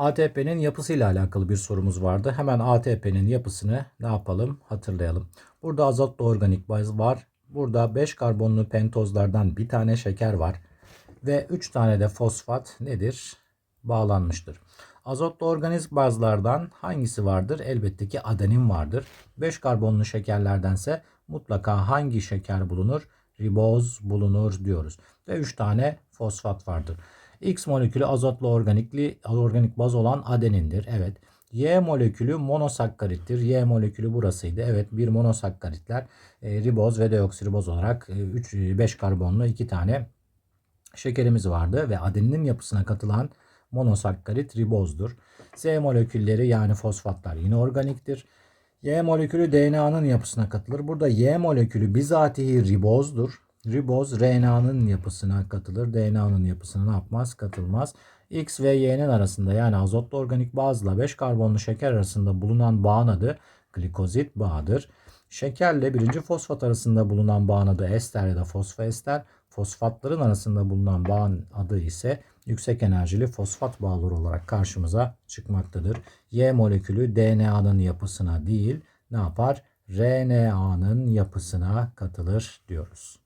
ATP'nin yapısıyla alakalı bir sorumuz vardı. Hemen ATP'nin yapısını ne yapalım hatırlayalım. Burada azotlu organik baz var. Burada 5 karbonlu pentozlardan bir tane şeker var. Ve 3 tane de fosfat nedir? Bağlanmıştır. Azotlu organik bazlardan hangisi vardır? Elbette ki adenin vardır. 5 karbonlu şekerlerdense mutlaka hangi şeker bulunur? Riboz bulunur diyoruz. Ve 3 tane fosfat vardır. X molekülü azotlu organikli organik baz olan adenindir. Evet. Y molekülü monosakkarittir. Y molekülü burasıydı. Evet bir monosakkaritler e, riboz ve deoksiriboz olarak 3 5 karbonlu 2 tane şekerimiz vardı ve adeninin yapısına katılan monosakkarit ribozdur. Z molekülleri yani fosfatlar yine organiktir. Y molekülü DNA'nın yapısına katılır. Burada Y molekülü bizatihi ribozdur. Riboz RNA'nın yapısına katılır. DNA'nın yapısına ne yapmaz? Katılmaz. X ve Y'nin arasında yani azotlu organik bazla 5 karbonlu şeker arasında bulunan bağın adı glikozit bağıdır. Şekerle birinci fosfat arasında bulunan bağın adı ester ya da fosfoester. Fosfatların arasında bulunan bağın adı ise yüksek enerjili fosfat bağları olarak karşımıza çıkmaktadır. Y molekülü DNA'nın yapısına değil ne yapar? RNA'nın yapısına katılır diyoruz.